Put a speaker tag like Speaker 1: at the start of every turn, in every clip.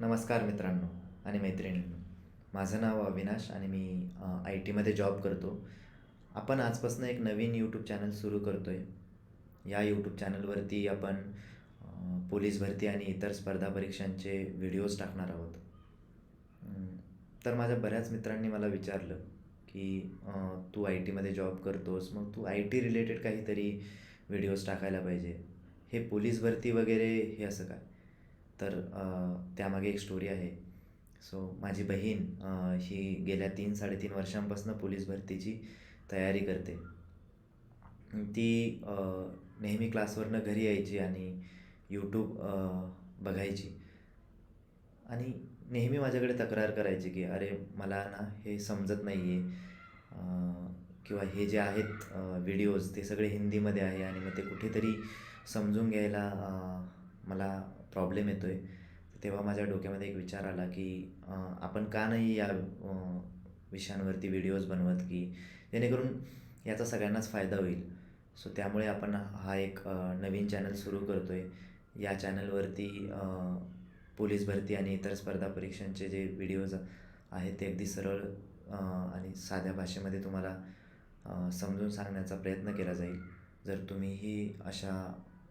Speaker 1: नमस्कार मित्रांनो आणि मैत्रिणींनो. माझं नाव अविनाश आणि मी आय टीमध्ये जॉब करतो. आपण आजपासून एक नवीन यूट्यूब चॅनल सुरू करतो आहे या यूट्यूब चॅनलवरती आपण पोलीस भरती आणि इतर स्पर्धा परीक्षांचे व्हिडिओज टाकणार आहोत. तर माझ्या बऱ्याच मित्रांनी मला विचारलं की तू आय टीमध्ये जॉब करतोस मग तू आय टी रिलेटेड काहीतरी व्हिडिओज टाकायला पाहिजे. हे पोलीस भरती वगैरे हे असं काय? तर त्यामागे एक स्टोरी आहे. सो माझी बहीण ही गेल्या तीन साडेतीन वर्षांपासून पोलीस भरतीची तयारी करते. ती नेहमी क्लासवरनं घरी यायची आणि यूट्यूब बघायची. आणि नेहमी माझ्याकडे तक्रार करायची की अरे मला ना हे समजत नाही आहे किंवा हे जे आहेत व्हिडिओज ते सगळे हिंदीमध्ये आहे आणि मग ते कुठेतरी समजून घ्यायला मला प्रॉब्लेम येतो आहे तेव्हा माझ्या डोक्यामध्ये एक विचार आला की आपण का नाही या विषयांवरती व्हिडिओज बनवत की जेणेकरून याचा सगळ्यांनाच फायदा होईल. सो त्यामुळे आपण हा एक नवीन चॅनल सुरू करतो आहे या चॅनलवरती पोलीस भरती आणि इतर स्पर्धा परीक्षांचे जे व्हिडिओज आहेत ते अगदी सरळ आणि साध्या भाषेमध्ये तुम्हाला समजून सांगण्याचा प्रयत्न केला जाईल. जर तुम्हीही अशा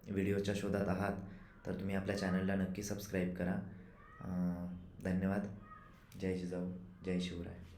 Speaker 1: व्हिडिओच्या शोधात आहात तर तुम्ही आपल्या चॅनलला नक्की सबस्क्राईब करा. धन्यवाद. जय जिजाऊ. जय शिवराय.